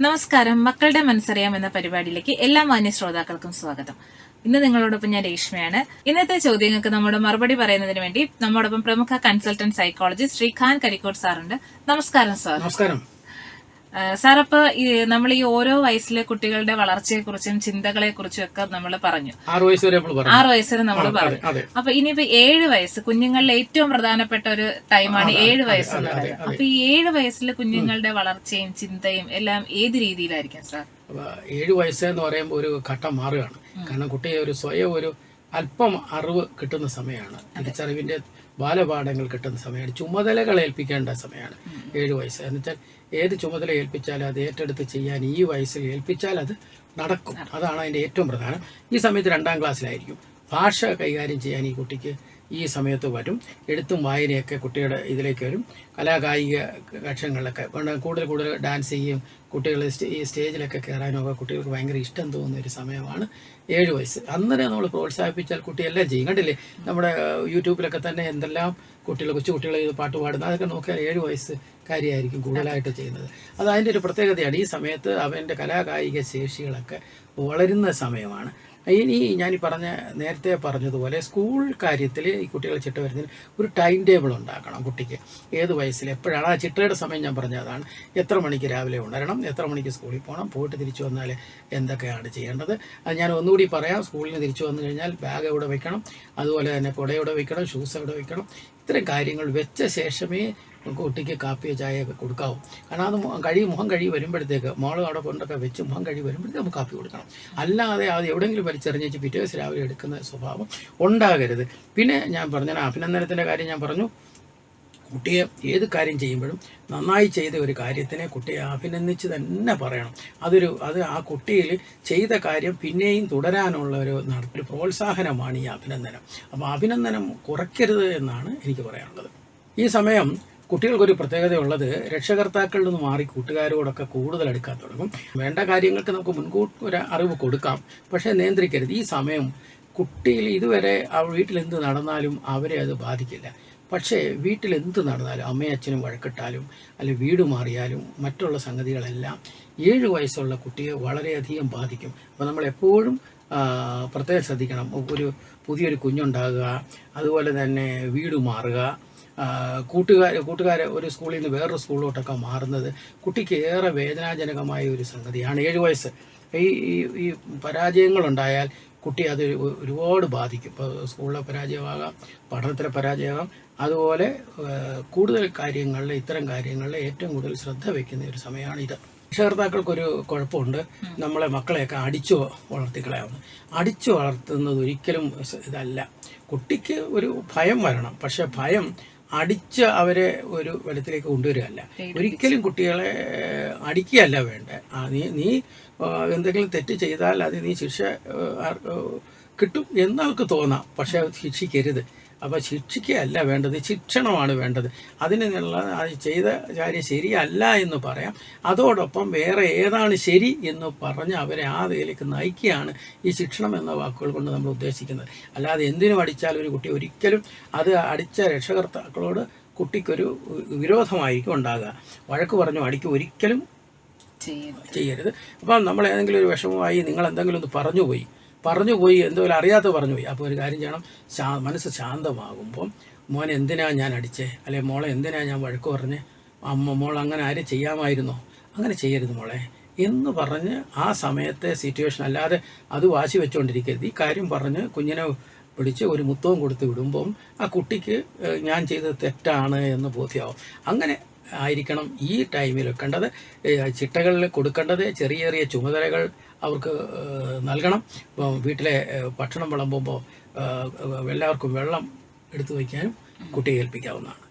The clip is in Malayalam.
നമസ്കാരം. മക്കളുടെ മനസ്സറിയാം എന്ന പരിപാടിയിലേക്ക് എല്ലാ മാന്യ ശ്രോതാക്കൾക്കും സ്വാഗതം. ഇന്ന് നിങ്ങളോടൊപ്പം ഞാൻ രേഷ്മയാണ്. ഇന്നത്തെ ചോദ്യങ്ങൾക്ക് നമ്മുടെ മറുപടി പറയുന്നതിന് വേണ്ടി നമ്മോടൊപ്പം പ്രമുഖ കൺസൾട്ടന്റ് സൈക്കോളജിസ്റ്റ് ശ്രീ ഖാൻ കരിക്കോട് സാറുണ്ട്. നമസ്കാരം സാർ. നമസ്കാരം. സാർ അപ്പൊ നമ്മൾ ഈ ഓരോ വയസ്സിലെ കുട്ടികളുടെ വളർച്ചയെ കുറിച്ചും ചിന്തകളെ കുറിച്ചും ഒക്കെ നമ്മൾ പറഞ്ഞു. ആറ് വയസ്സ് വരെ നമ്മൾ പറഞ്ഞു. ആറ് നമ്മൾ പറഞ്ഞു. അപ്പൊ ഇനിയിപ്പോ ഏഴ് വയസ്സ് കുഞ്ഞുങ്ങളുടെ ഏറ്റവും പ്രധാനപ്പെട്ട ഒരു ടൈമാണ് ഏഴ് വയസ്സ് എന്നുള്ളത്. അപ്പൊ ഈ ഏഴ് വയസ്സിലെ കുഞ്ഞുങ്ങളുടെ വളർച്ചയും ചിന്തയും എല്ലാം ഏത് രീതിയിലായിരിക്കും സാർ? ഏഴ് വയസ്സ് എന്ന് പറയുമ്പോൾ ഒരു ഘട്ടം മാറുകയാണ്. കാരണം കുട്ടിയെ ഒരു സ്വയം ഒരു അല്പം അറിവ് കിട്ടുന്ന സമയമാണ്. തിരിച്ചറിവിന്റെ ബാലപാഠങ്ങൾ കിട്ടുന്ന സമയമാണ്. ചുമതലകൾ ഏൽപ്പിക്കേണ്ട സമയമാണ്. ഏഴ് വയസ്സ്. എന്നുവെച്ചാൽ ഏത് ചുമതല ഏൽപ്പിച്ചാലും അത് ഏറ്റെടുത്ത് ചെയ്യാൻ ഈ വയസ്സിൽ ഏൽപ്പിച്ചാൽ അത് നടക്കും. അതാണ് അതിന്റെ ഏറ്റവും പ്രധാനം. ഈ സമയത്ത് രണ്ടാം ക്ലാസ്സിലായിരിക്കും. ഭാഷ കൈകാര്യം ചെയ്യാൻ ഈ കുട്ടിക്ക് ഈ സമയത്ത് വരും. എഴുത്തും വായനയൊക്കെ കുട്ടിയുടെ ഇതിലേക്ക് വരും. കലാകായിക കക്ഷങ്ങളിലൊക്കെ കൂടുതൽ കൂടുതൽ ഡാൻസ് ചെയ്യും. കുട്ടികൾ ഈ സ്റ്റേജിലൊക്കെ കയറാനും ഒക്കെ കുട്ടികൾക്ക് ഭയങ്കര ഇഷ്ടം തോന്നുന്ന ഒരു സമയമാണ്. ഏഴ് വയസ്സ്. അന്നേരം നമ്മൾ പ്രോത്സാഹിപ്പിച്ചാൽ കുട്ടി എല്ലാം ചെയ്യും. കണ്ടില്ലേ? നമ്മുടെ യൂട്യൂബിലൊക്കെ തന്നെ എന്തെല്ലാം കുട്ടികൾ കൊച്ചു കുട്ടികൾ ഇത് പാട്ട് പാടുന്നത് അതൊക്കെ നോക്കിയാൽ ഏഴ് വയസ്സ് കാര്യമായിരിക്കും കൂടുതലായിട്ട് ചെയ്യുന്നത്. അത് അതിന്റെ ഒരു പ്രത്യേകതയാണ്. ഈ സമയത്ത് അവന്റെ കലാകായിക ശേഷികളൊക്കെ വളരുന്ന സമയമാണ്. ഇനി ഞാൻ ഈ പറഞ്ഞ നേരത്തെ പറഞ്ഞതുപോലെ സ്കൂൾ കാര്യത്തിൽ ഈ കുട്ടികൾ ചിട്ട വരുന്നതിന് ഒരു ടൈം ടേബിൾ ഉണ്ടാക്കണം കുട്ടിക്ക്. ഏത് വയസ്സിൽ എപ്പോഴാണ്? ആ ചിട്ടയുടെ സമയം ഞാൻ പറഞ്ഞതാണ്. എത്ര മണിക്ക് രാവിലെ ഉണരണം? എത്ര മണിക്ക് സ്കൂളിൽ പോകണം പോയിട്ട് തിരിച്ചു വന്നാൽ എന്തൊക്കെയാണ് ചെയ്യേണ്ടത്? അത് ഞാൻ ഒന്നുകൂടി പറയാം. സ്കൂളിൽ നിന്ന് തിരിച്ചു വന്നു കഴിഞ്ഞാൽ ബാഗ് എവിടെ വെക്കണം? അതുപോലെ തന്നെ കുട എവിടെ വെക്കണം? ഷൂസ് എവിടെ വെക്കണം? ഇത്തരം കാര്യങ്ങൾ വെച്ച ശേഷമേ കുട്ടിക്ക് കാപ്പിയോ ചായയൊക്കെ കൊടുക്കാവും. കാരണം അത് കഴി മുഖം കഴി വരുമ്പോഴത്തേക്ക് മോൾ അവിടെ കൊണ്ടൊക്കെ വെച്ച് മുഖം കഴി വരുമ്പോഴത്തേക്ക് നമുക്ക് കാപ്പി കൊടുക്കണം അല്ലാതെ അത് എവിടെയെങ്കിലും വലിച്ചെറിഞ്ഞ് വെച്ച് പിറ്റേ ദിവസം രാവിലെ എടുക്കുന്ന സ്വഭാവം ഉണ്ടാകരുത്. പിന്നെ ഞാൻ പറഞ്ഞ അഭിനന്ദനത്തിന്റെ കാര്യം ഞാൻ പറഞ്ഞു. കുട്ടിയെ ഏത് കാര്യം ചെയ്യുമ്പോഴും നന്നായി ചെയ്ത ഒരു കാര്യത്തിനെ കുട്ടിയെ അഭിനന്ദിച്ച് തന്നെ പറയണം. അതൊരു അത് ആ കുട്ടിയിൽ ചെയ്ത കാര്യം പിന്നെയും തുടരാനുള്ള ഒരു ഒരു പ്രോത്സാഹനമാണ് ഈ അഭിനന്ദനം. അപ്പോൾ അഭിനന്ദനം കുറയ്ക്കരുത് എന്നാണ് എനിക്ക് പറയാനുള്ളത്. ഈ സമയം കുട്ടികൾക്കൊരു പ്രത്യേകതയുള്ളത് രക്ഷകർത്താക്കളിൽ നിന്ന് മാറി കൂട്ടുകാരോടൊക്കെ കൂടുതൽ അടുക്കാൻ തുടങ്ങും. വേണ്ട കാര്യങ്ങൾക്ക് നമുക്ക് മുൻകൂട്ടി ഒരു അറിവ് കൊടുക്കാം. പക്ഷേ നിയന്ത്രിക്കരുത്. ഈ സമയം കുട്ടിയിൽ ഇതുവരെ ആ വീട്ടിൽ എന്ത് നടന്നാലും അവരെ അത് ബാധിക്കില്ല. പക്ഷേ വീട്ടിൽ എന്ത് നടന്നാലും അമ്മയും അച്ഛനും വഴക്കിട്ടാലും അല്ലെങ്കിൽ വീട് മാറിയാലും മറ്റുള്ള സംഗതികളെല്ലാം ഏഴ് വയസ്സുള്ള കുട്ടിയെ വളരെയധികം ബാധിക്കും. അപ്പോൾ നമ്മൾ എപ്പോഴും പ്രത്യേകം ശ്രദ്ധിക്കണം. ഒരു പുതിയൊരു കുഞ്ഞുണ്ടാകുക അതുപോലെ തന്നെ വീട് മാറുക കൂട്ടുകാർ കൂട്ടുകാർ ഒരു സ്കൂളിൽ നിന്ന് വേറൊരു സ്കൂളിലോട്ടൊക്കെ മാറുന്നത് കുട്ടിക്ക് ഏറെ വേദനാജനകമായ ഒരു സംഗതിയാണ്. ഏഴ് വയസ്സ്. ഈ ഈ ഈ പരാജയങ്ങളുണ്ടായാൽ കുട്ടി അത് ഒരുപാട് ബാധിക്കും. ഇപ്പോൾ സ്കൂളിലെ പരാജയമാകാം പഠനത്തിലെ പരാജയമാകാം. അതുപോലെ കൂടുതൽ കാര്യങ്ങളിൽ ഇത്തരം കാര്യങ്ങളിൽ ഏറ്റവും കൂടുതൽ ശ്രദ്ധ വയ്ക്കുന്ന ഒരു സമയമാണ് ഇത്. രക്ഷകർത്താക്കൾക്കൊരു കുഴപ്പമുണ്ട്. നമ്മളെ മക്കളെയൊക്കെ അടിച്ചു വളർത്തിക്കളയാവുന്നു അടിച്ചു വളർത്തുന്നത് ഒരിക്കലും ഇതല്ല. കുട്ടിക്ക് ഒരു ഭയം വരണം. പക്ഷെ ഭയം അടിച്ച് അവരെ ഒരു വെള്ളത്തിലേക്ക് കൊണ്ടുവരികയല്ല. ഒരിക്കലും കുട്ടികളെ അടിക്കുകയല്ല വേണ്ട. നീ നീ എന്തെങ്കിലും തെറ്റ് ചെയ്താൽ അത് നീ ശിക്ഷ കിട്ടും എന്നവർക്ക് തോന്നാം. പക്ഷെ ശിക്ഷിക്കരുത്. അപ്പോൾ ശിക്ഷിക്കുകയല്ല വേണ്ടത് ശിക്ഷണമാണ് വേണ്ടത്. അതിനുള്ള അത് ചെയ്ത കാര്യം ശരിയല്ല എന്ന് പറയാം. അതോടൊപ്പം വേറെ ഏതാണ് ശരി എന്ന് പറഞ്ഞ് അവരെ ആ ഇതിലേക്ക് നയിക്കുകയാണ് ഈ ശിക്ഷണം എന്ന വാക്കുകൾ കൊണ്ട് നമ്മൾ ഉദ്ദേശിക്കുന്നത്. അല്ലാതെ എന്തിനും അടിച്ചാൽ ഒരു കുട്ടി ഒരിക്കലും അത് അടിച്ച രക്ഷകർത്താക്കളോട് കുട്ടിക്കൊരു വിരോധമായിരിക്കും ഉണ്ടാകുക. വഴക്ക് പറഞ്ഞു അടിക്കും ഒരിക്കലും ചെയ്യരുത്. അപ്പം നമ്മൾ ഏതെങ്കിലും ഒരു വിഷമമായി നിങ്ങൾ എന്തെങ്കിലും ഒന്ന് പറഞ്ഞു പോയി. പറഞ്ഞു പോയി എന്തെങ്കിലും അറിയാത്ത പറഞ്ഞു പോയി അപ്പോൾ ഒരു കാര്യം ചെയ്യണം. ശാ മനസ്സ് ശാന്തമാകുമ്പം മോൻ എന്തിനാ ഞാൻ അടിച്ചേ? അല്ലെ മോളെ എന്തിനാ ഞാൻ വഴക്ക് പറഞ്ഞ്? അമ്മ മോൾ അങ്ങനെ ആരും ചെയ്യാമായിരുന്നോ? അങ്ങനെ ചെയ്യരുത് മോളെ എന്ന് പറഞ്ഞ് ആ സമയത്തെ സിറ്റുവേഷൻ അല്ലാതെ അത് വാശി വെച്ചുകൊണ്ടിരിക്കരുത് ഈ കാര്യം പറഞ്ഞ് കുഞ്ഞിനെ പിടിച്ച് ഒരു മുത്തവും കൊടുത്ത് വിടുമ്പം ആ കുട്ടിക്ക് ഞാൻ ചെയ്തത് തെറ്റാണ് എന്ന് ബോധ്യമാവും അങ്ങനെ ആയിരിക്കണം ഈ ടൈമിൽ വെക്കേണ്ടത് ചിട്ടകളിൽ കൊടുക്കേണ്ടത് ചെറിയ ചെറിയ ചുമതലകൾ അവർക്ക് നൽകണം. വീട്ടിലെ ഭക്ഷണം വിളമ്പുമ്പോൾ എല്ലാവർക്കും വെള്ളം എടുത്തു വയ്ക്കാനും കുട്ടിയെ ഏൽപ്പിക്കാവുന്നതാണ്.